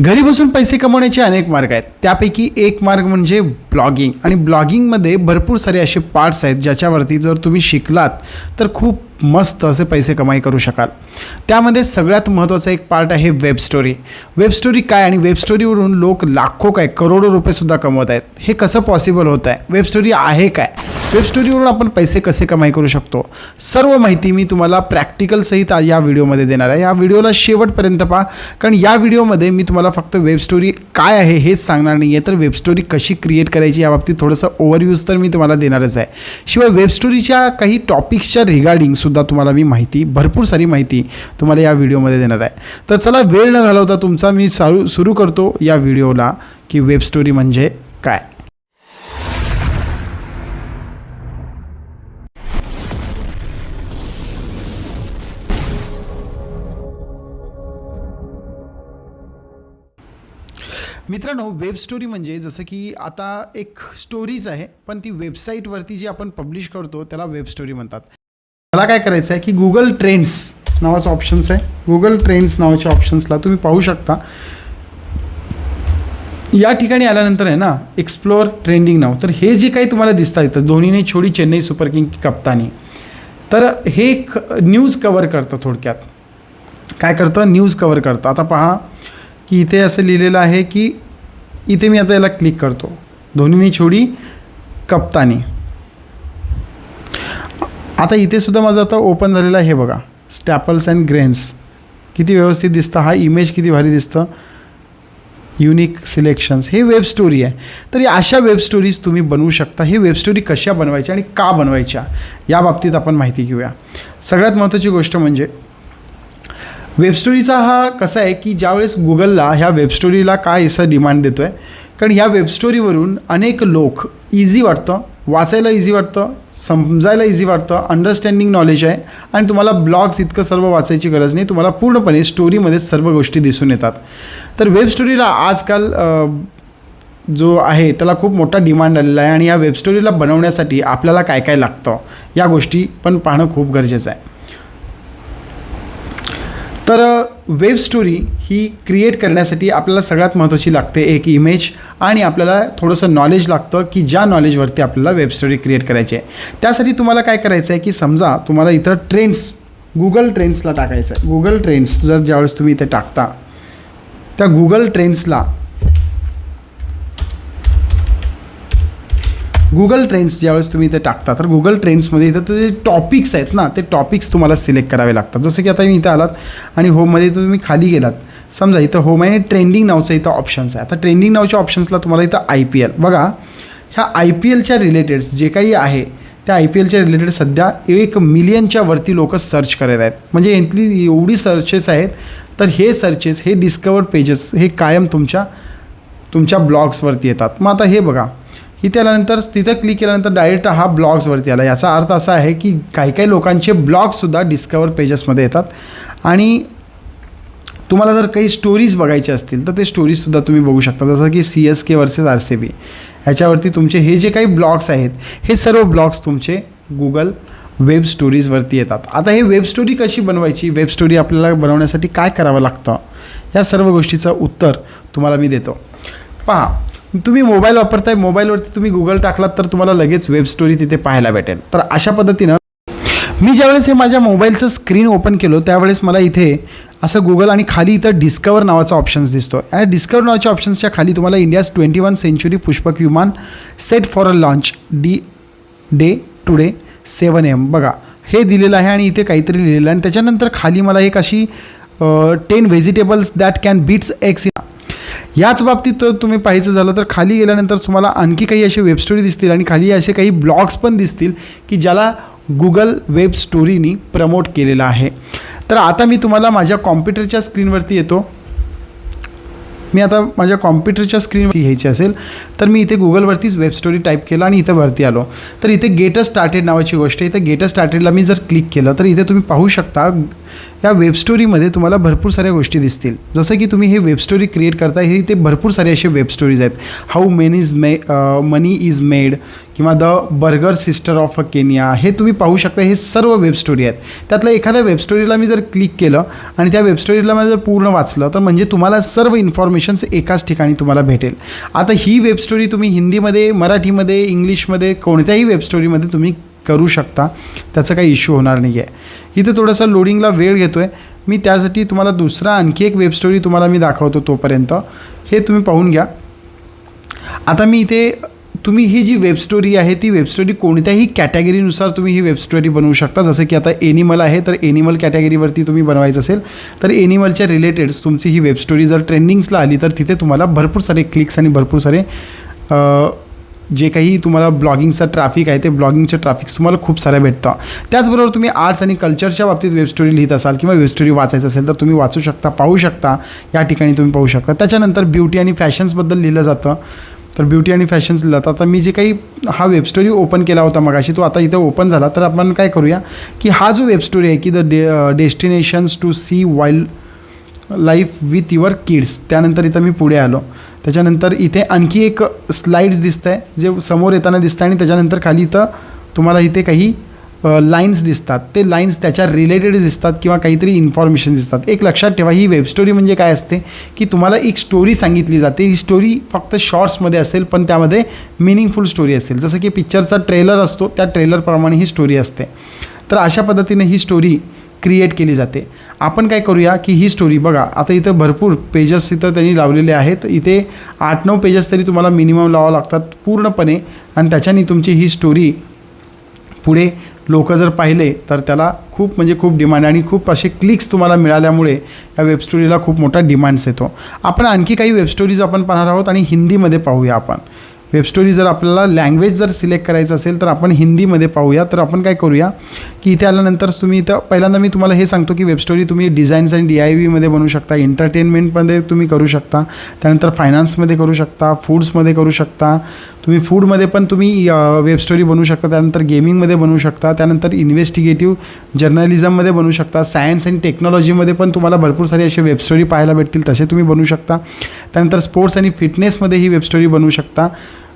घरी बसून पैसे कमवण्याचे अनेक मार्ग आहेत. त्यापैकी एक मार्ग म्हणजे ब्लॉगिंग आणि ब्लॉगिंगमध्ये भरपूर सारे असे पार्ट्स आहेत ज्याच्यावरती जर तुम्ही शिकलात तर खूप मस्त असे पैसे कमाई करू शकाल. त्यामध्ये सगळ्यात महत्त्वाचा एक पार्ट आहे वेब स्टोरी वेब स्टोरी काय आणि वेब स्टोरीवरून लोक लाखो काय करोडो रुपयेसुद्धा कमवत आहेत. हे कसं पॉसिबल होत आहे? वेब स्टोरी आहे काय? वेब स्टोरीवरून आपण पैसे कसे कमाई करू शकतो? सर्व माहिती मी तुम्हाला प्रॅक्टिकलसहित या व्हिडिओमध्ये देणार आहे. या व्हिडिओला शेवटपर्यंत पहा. कारण या व्हिडिओमध्ये मी तुम्हाला फक्त वेब स्टोरी काय आहे हेच सांगणार नाही आहे तर वेब स्टोरी कशी क्रिएट करायची याबाबतीत थोडंसं ओव्हरव्ह्यूज तर मी तुम्हाला देणारच आहे. शिवाय वेब स्टोरीच्या काही टॉपिक्सच्या रिगार्डिंग सुद्धा तुम्हाला मी माहिती भरपूर सारी माहिती तुम्हाला या व्हिडिओमध्ये देणार आहे. तर चला वेळ न घालवता तुमचा मी चालू सुरू करतो या व्हिडिओला की वेब स्टोरी म्हणजे काय? मित्रांनो वेब स्टोरी म्हणजे जसं की आता एक स्टोरीज आहे पण ती वेबसाईटवरती जी आपण पब्लिश करतो त्याला वेब स्टोरी म्हणतात. मला काय करायचं आहे की गुगल ट्रेंड्स नावाचं ऑप्शन्स आहे. गुगल ट्रेंड्स नावाच्या ऑप्शन्सला तुम्ही पाहू शकता. या ठिकाणी आल्यानंतर आहे ना एक्सप्लोअर ट्रेंडिंग नाव. तर हे जे काही तुम्हाला दिसता येतं धोनीने छोडी चेन्नई सुपर किंग कप्तानी. तर हे क न्यूज कवर करतं थोडक्यात. काय करतं? न्यूज कवर करतं. आता पहा की इथे असं लिहिलेलं आहे की इथे मी आता याला क्लिक करतो. धोनीने छोडी कप्तानी. आता इथे सुद्धा माझं आता ओपन झालेलं आहे बघा. स्टॅपल्स अँड ग्रेन्स किती व्यवस्थित दिसतं. हा इमेज किती भारी दिसतं. युनिक सिलेक्शन्स हे वेब स्टोरी आहे. तर या अशा वेब स्टोरीज तुम्ही बनवू शकता. हे वेब स्टोरी कशा बनवायच्या आणि का बनवायच्या या बाबतीत आपण माहिती घेऊया. सगळ्यात महत्त्वाची गोष्ट म्हणजे वेब स्टोरीचा हा कसा आहे की ज्यावेळेस गुगलला ह्या वेब स्टोरीला काय असं डिमांड देतो आहे कारण ह्या वेब स्टोरीवरून अनेक लोक इझी वाटतं वाचायला इझी वाटतं समजायला इझी वाटतं अंडरस्टँडिंग नॉलेज आहे. आणि तुम्हाला ब्लॉग्स इतकं सर्व वाचायची गरज नाही तुम्हाला पूर्णपणे स्टोरीमध्ये सर्व गोष्टी दिसून येतात. तर वेब स्टोरीला आजकाल जो आहे त्याला खूप मोठा डिमांड आलेला आहे. आणि या वेबस्टोरीला बनवण्यासाठी आपल्याला काय काय लागतं या गोष्टी पण पाहणं खूप गरजेचं आहे. तर वेब स्टोरी ही क्रिएट करण्यासाठी आपल्याला सगळ्यात महत्त्वाची लागते एक इमेज आणि आपल्याला थोडंसं नॉलेज लागतं की ज्या नॉलेजवरती आपल्याला वेब स्टोरी क्रिएट करायची आहे. त्यासाठी तुम्हाला काय करायचं आहे की समजा तुम्हाला इथं ट्रेंड्स गुगल ट्रेंड्सला टाकायचं आहे. गुगल ट्रेंड्स जर ज्यावेळेस तुम्ही इथे टाकता त्या गुगल ट्रेंड्सला गुगल ट्रेंड्स ज्यावेळेस तुम्ही इथे टाकता तर गुगल ट्रेंड्समध्ये इथं ते टॉपिक्स आहेत ना ते टॉपिक्स तुम्हाला सिलेक्ट करावे लागतात. जसं की आता मी इथं आलात आणि होममध्ये तुम्ही खाली गेलात. समजा इथं होम आहे ट्रेंडिंग नावचं इथं ऑप्शन्स आहे. आता ट्रेंडिंग नावच्या ऑप्शन्सला तुम्हाला इथं आय पी एल बघा ह्या आय पी एलच्या रिलेटेड जे काही आहे त्या आय पी एलच्या रिलेटेड सध्या एक मिलियनच्या वरती लोक सर्च करत आहेत. म्हणजे यांतली एवढी सर्चेस आहेत तर हे सर्चेस हे डिस्कवर्ड पेजेस हे कायम तुमच्या तुमच्या ब्लॉग्सवरती येतात. मग आता हे बघा इथे आल्यानंतर तिथं क्लिक केल्यानंतर डायरेक्ट हा ब्लॉग्सवरती आला. याचा अर्थ असा आहे की काही काही लोकांचे ब्लॉगसुद्धा डिस्कवर पेजेसमध्ये येतात. आणि तुम्हाला जर काही स्टोरीज बघायच्या असतील तर ते स्टोरीजसुद्धा तुम्ही बघू शकता. जसं की C S K versus R C B ह्याच्यावरती तुमचे हे जे काही ब्लॉग्स आहेत हे सर्व ब्लॉग्स तुमचे गुगल वेब स्टोरीजवरती येतात. आता हे वेब स्टोरी कशी बनवायची? वेब स्टोरी आपल्याला बनवण्यासाठी काय करावं लागतं? या सर्व गोष्टीचं उत्तर तुम्हाला मी देतो. पहा तुम्ही मोबाईल वापरताय मोबाईलवरती तुम्ही गुगल टाकलात तर तुम्हाला लगेच वेब स्टोरी तिथे पाहायला भेटेल. तर अशा पद्धतीनं मी ज्यावेळेस हे माझ्या मोबाईलचं स्क्रीन ओपन केलं त्यावेळेस मला इथे असं गुगल आणि खाली इथं डिस्कवर नावाचा ऑप्शन्स दिसतो या डिस्कवर नावाच्या ऑप्शन्सच्या खाली तुम्हाला India's twenty one century Pushpak Viman set for a launch D day today seven M बघा हे दिलेलं आहे आणि इथे काहीतरी लिहिलेलं आहे. आणि त्याच्यानंतर खाली मला एक अशी ten vegetables that can beats X याच बाबतीत तर तुम्ही पाहायचं झालं तर खाली गेल्यानंतर तुम्हाला आणखी काही असे वेब स्टोरी दिसतील आणि खाली असे काही ब्लॉग्स पण दिसतील की ज्याला गुगल वेब स्टोरीनी प्रमोट केलेलं आहे. तर आता मी तुम्हाला माझ्या कॉम्प्युटरच्या स्क्रीनवरती येतो. मी आता माझ्या कॉम्प्युटरच्या स्क्रीनवरती घ्यायची असेल तर मी इथे गुगलवरतीच वेब स्टोरी टाईप केलं आणि इथं वरती आलो. तर इथे गेटर स्टार्टेड नावाची गोष्ट आहे. इथे गेटर स्टार्टेडला मी जर क्लिक केलं तर इथे तुम्ही पाहू शकता या वेबस्टोरीमध्ये तुम्हाला भरपूर साऱ्या गोष्टी दिसतील. जसं की तुम्ही हे वेबस्टोरी क्रिएट करता हे इथे भरपूर सारे असे वेबस्टोरीज आहेत. How men is may money is made किंवा the burger sister of a Kenya हे तुम्ही पाहू शकता हे सर्व वेबस्टोरी आहेत. त्यातल्या एखाद्या वेबस्टोरीला मी जर क्लिक केलं आणि त्या वेबस्टोरीला मी जर पूर्ण वाचलं तर म्हणजे तुम्हाला सर्व इन्फॉर्मेशन्स एकाच ठिकाणी तुम्हाला भेटेल. आता ही वेबस्टोरी तुम्ही हिंदीमध्ये मराठीमध्ये इंग्लिशमध्ये कोणत्याही वेबस्टोरीमध्ये तुम्ही करू शकता त्याचा काही इश्यू होणार नाही आहे इथे थोडंसं लोडिंगला वेळ घेतो आहे मी त्यासाठी तुम्हाला दुसरा आणखी एक वेब स्टोरी तुम्हाला मी दाखवतो तोपर्यंत. हे तुम्ही पाहून घ्या. आता मी इथे तुम्ही ही जी वेब स्टोरी आहे ती वेब स्टोरी कोणत्याही कॅटेगरीनुसार तुम्ही ही वेब स्टोरी बनवू शकता. जसं की आता एनिमल आहे तर एनिमल कॅटेगरीवरती तुम्ही बनवायचं असेल तर एनिमलच्या रिलेटेड्स तुमची ही वेब स्टोरी जर ट्रेंडिंग्सला आली तर तिथे तुम्हाला भरपूर सारे क्लिक्स आणि भरपूर सारे जे काही तुम्हाला ब्लॉगिंगचं ट्रॅफिक आहे ते ब्लॉगिंगचं ट्रॅफिक्स तुम्हाला खूप साऱ्या भेटतं. त्याचबरोबर तुम्ही आर्ट्स आणि कल्चरच्या बाबतीत वेबस्टोरी लिहित असाल किंवा वेबस्टोरी वाचायचं असेल तर तुम्ही वाचू शकता पाहू शकता. या ठिकाणी तुम्ही पाहू शकता. त्याच्यानंतर ब्युटी आणि फॅशन्सबद्दल लिहिलं जातं. तर ब्युटी आणि फॅशन्स लिहिलं जातं. आता मी जे काही हा वेबस्टोरी ओपन केला होता मगाशी तो आता इथे ओपन झाला. तर आपण काय करूया की हा जो वेबस्टोरी आहे की the day destinations to see wild life with your kids त्यानंतर इथं मी पुढे आलो. त्याच्यानंतर इथे आणखी एक स्लाईड्स दिसत आहे जे समोर येताना दिसतं आणि त्याच्यानंतर खाली इथं तुम्हाला इथे काही लाईन्स दिसतात. ते लाईन्स त्याच्या रिलेटेड दिसतात किंवा काहीतरी इन्फॉर्मेशन दिसतात. एक लक्षात ठेवा ही वेब स्टोरी म्हणजे काय असते? की तुम्हाला एक स्टोरी सांगितली जाते. ही स्टोरी फक्त शॉर्ट्समध्ये असेल पण त्यामध्ये मिनिंगफुल स्टोरी असेल. जसं की पिक्चरचा ट्रेलर असतो त्या ट्रेलरप्रमाणे ही स्टोरी असते. तर अशा पद्धतीने ही स्टोरी क्रिएट केली जाते. आपण काय करूया की ही स्टोरी बघा आता इथं भरपूर पेजेस इथं त्यांनी लावलेले आहेत. इथे आठ नऊ पेजेस तरी तुम्हाला मिनिमम लावावं लागतात पूर्णपणे. आणि त्याच्याने तुमची ही स्टोरी पुढे लोक जर पाहिले तर त्याला खूप म्हणजे खूप डिमांड आणि खूप असे क्लिक्स तुम्हाला मिळाल्यामुळे या वेबस्टोरीला खूप मोठा डिमांड्स येतो. आपण आणखी काही वेबस्टोरीज आपण पाहणार आहोत आणि हिंदीमध्ये पाहूया आपण. वेब स्टोरी जर आपल्याला लँग्वेज जर सिलेक्ट करायचं असेल तर आपण हिंदीमध्ये पाहूया. तर आपण काय करूया की इथे आल्यानंतर तुम्ही इथं पहिल्यांदा मी तुम्हाला हे सांगतो की वेब स्टोरी तुम्ही डिझाईन्स आणि डी आय व्हीमध्ये बनवू शकता एंटरटेनमेंटमध्ये तुम्ही करू शकता त्यानंतर फायनान्समध्ये करू शकता फूड्समध्ये करू शकता तुम्ही फूडमध्ये पण तुम्ही वेब स्टोरी बनवू शकता त्यानंतर गेमिंगमध्ये बनवू शकता त्यानंतर इन्व्हेस्टिगेटिव्ह जर्नलिझममध्ये बनवू शकता सायन्स अँड टेक्नॉलॉजीमध्ये पण तुम्हाला भरपूर सारे असे वेब स्टोरी पाहायला भेटतील तसे तुम्ही बनवू शकता. त्यानंतर स्पोर्ट्स आणि फिटनेसमध्ये ही वेब स्टोरी बनवू शकता.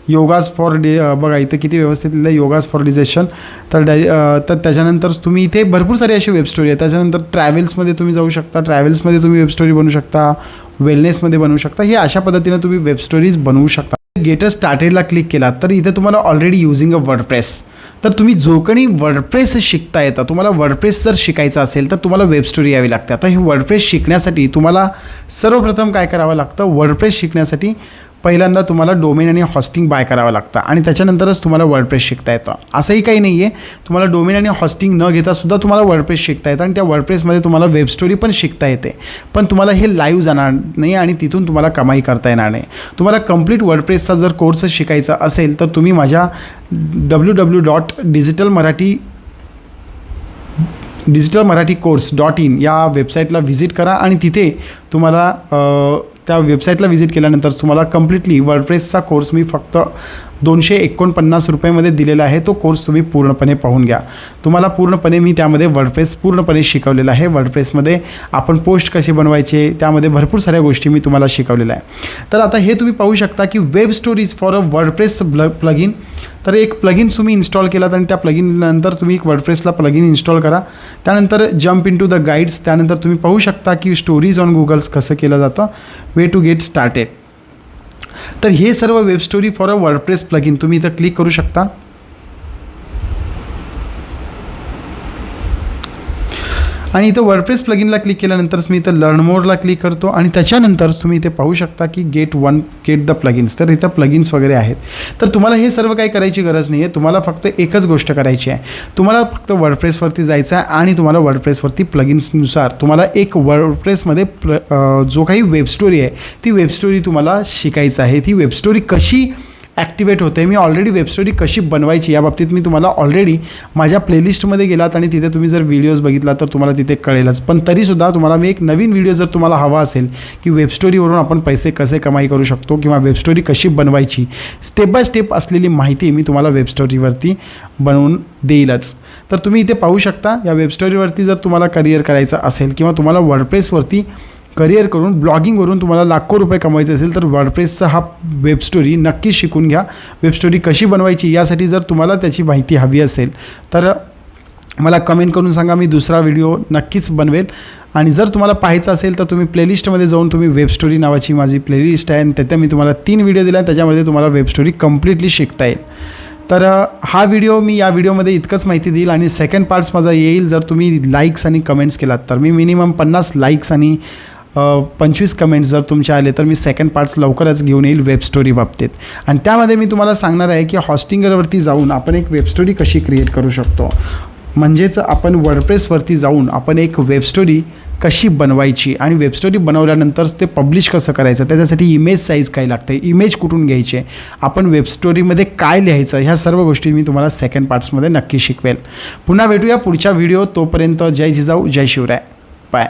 योगाज फॉर डे बघा इथं किती व्यवस्थित लिहिलं आहे योगाज फॉर डिजेशन तर डाय तर त्याच्यानंतर तुम्ही इथे भरपूर सारी अशी वेब स्टोरी आहे त्याच्यानंतर ट्रॅव्हल्समध्ये तुम्ही जाऊ शकता ट्रॅव्हल्समध्ये तुम्ही वेब स्टोरी बनवू शकता वेलनेसमध्ये बनवू शकता. हे अशा पद्धतीनं तुम्ही वेब स्टोरीज बनवू शकता. गेटर स्टार्टेडला क्लिक केला तर इथे तुम्हाला ऑलरेडी युझिंग अ वर्डप्रेस तर तुम्ही जो कोणी वर्डप्रेस शिकता येतं तुम्हाला वर्डप्रेस जर शिकायचं असेल तर तुम्हाला वेब स्टोरी यावी लागते. आता हे वर्डप्रेस शिकण्यासाठी तुम्हाला सर्वप्रथम काय करावं लागतं? वर्डप्रेस शिकण्यासाठी पहिल्यांदा तुम्हाला डोमेन आणि हॉस्टिंग बाय करावं लागतं आणि त्याच्यानंतरच तुम्हाला वर्डप्रेस शिकता येतं. असंही काही नाही आहे तुम्हाला डोमेन आणि हॉस्टिंग न घेता सुद्धा तुम्हाला वर्डप्रेस शिकता येतं आणि त्या वर्डप्रेसमध्ये तुम्हाला वेब स्टोरी पण शिकता येते. पण तुम्हाला हे लाईव्ह जाणार नाही आणि तिथून तुम्हाला कमाई करता येणार नाही. तुम्हाला कंप्लीट वर्डप्रेसचा जर कोर्स शिकायचा असेल तर तुम्ही माझ्या W W dot digital Marathi digital Marathi course dot in या वेबसाईटला व्हिजिट करा आणि तिथे तुम्हाला त्या वेबसाईटला व्हिजिट केल्यानंतर तुम्हाला कम्प्लिटली वर्डप्रेसचा कोर्स मी फक्त दोनशे एकोणपन्नास रुपयामध्ये दिलेला आहे. तो कोर्स तुम्ही पूर्णपणे पाहून घ्या. तुम्हाला पूर्णपणे मी त्यामध्ये वर्डप्रेस पूर्णपणे शिकवलेला आहे. वर्डप्रेसमध्ये आपण पोस्ट कसे बनवायचे त्यामध्ये भरपूर साऱ्या गोष्टी मी तुम्हाला शिकवलेल्या आहे. तर आता हे तुम्ही पाहू शकता की web stories for a WordPress ब्ल प्लगिन तर एक प्लगिन तुम्ही इन्स्टॉल केलात आणि त्या प्लगिन नंतर तुम्ही एक वर्डप्रेसला प्लगिन इन्स्टॉल करा. त्यानंतर jump in to the guides त्यानंतर तुम्ही पाहू शकता की स्टोरीज ऑन गुगल्स कसं केलं जातं वे टू गेट स्टार्टेड तर हे सर्व web story for a WordPress plugin तुम्ही इथं क्लिक करू शकता. आणि इथं वर्डप्रेस प्लगिनला क्लिक केल्यानंतरच मी इथं लर्न मोडला क्लिक करतो आणि त्याच्यानंतरच तुम्ही इथे पाहू शकता की get one get the plugins तर इथं प्लगिन्स वगैरे आहेत. तर तुम्हाला हे सर्व काही करायची गरज नाही आहे तुम्हाला फक्त एकच गोष्ट करायची आहे. तुम्हाला फक्त वर्डप्रेसवरती जायचं आहे आणि तुम्हाला वर्डप्रेसवरती प्लगिन्सनुसार तुम्हाला एक वर्डप्रेसमध्ये प्र जो काही वेबस्टोरी आहे ती वेबस्टोरी तुम्हाला शिकायचं आहे. ती वेबस्टोरी कशी ॲक्टिवेट होते. मी ऑलरेडी वेबस्टोरी कशी बनवायची या बाबतीत मी तुम्हाला ऑलरेडी माझ्या प्लेलिस्टमध्ये गेलात आणि तिथे तुम्ही जर व्हिडिओज बघितला तर तुम्हाला तिथे कळेलच. पण तरीसुद्धा तुम्हाला मी एक नवीन व्हिडिओ जर तुम्हाला हवा असेल की वेबस्टोरीवरून आपण पैसे कसे कमाई करू शकतो किंवा वेबस्टोरी कशी बनवायची स्टेप बाय स्टेप असलेली माहिती मी तुम्हाला वेबस्टोरीवरती बनवून देईलच. तर तुम्ही इथे पाहू शकता या वेबस्टोरीवरती जर तुम्हाला करिअर करायचं असेल किंवा तुम्हाला वर्डप्रेसवरती करिअर करून ब्लॉगिंगवरून तुम्हाला लाखो रुपये कमवायचे असेल तर वर्डप्रेसचा हा वेब स्टोरी नक्की शिकून घ्या. वेब स्टोरी कशी बनवायची यासाठी जर तुम्हाला त्याची माहिती हवी असेल तर मला कमेंट करून सांगा मी दुसरा व्हिडिओ नक्कीच बनवेल आणि जर तुम्हाला पाहायचं असेल तर तुम्ही प्लेलिस्टमध्ये जाऊन तुम्ही वेब स्टोरी नावाची माझी प्लेलिस्ट आहे आणि तिथे मी तुम्हाला तीन व्हिडिओ दिला त्याच्यामध्ये तुम्हाला वेब स्टोरी कम्प्लिटली शिकता येईल. तर हा व्हिडिओ मी या व्हिडिओमध्ये इतकंच माहिती देईल आणि सेकंड पार्ट्स माझा येईल. जर तुम्ही लाईक्स आणि कमेंट्स केलात तर मी मिनिमम पन्नास लाईक्स आणि पंचवीस कमेंट्स जर तुमचे आले तर मी सेकंड पार्ट्स लवकरच घेऊन येईल वेब स्टोरी बाबतीत. आणि त्यामध्ये मी तुम्हाला सांगणार आहे की हॉस्टिंगरवरती जाऊन आपण एक वेब स्टोरी कशी क्रिएट करू शकतो. म्हणजेच आपण वर्डप्रेसवरती जाऊन आपण एक वेब स्टोरी कशी बनवायची आणि वेब स्टोरी बनवल्यानंतर ते पब्लिश कसं करायचं त्याच्यासाठी इमेज साईज काय लागते इमेज कुठून घ्यायचे आपण वेब स्टोरीमध्ये काय लिहायचं ह्या सर्व गोष्टी मी तुम्हाला सेकंड पार्ट्समध्ये नक्की शिकवेल. पुन्हा भेटूया पुढच्या व्हिडिओ तोपर्यंत. जय जिजाऊ जय शिवराय. बाय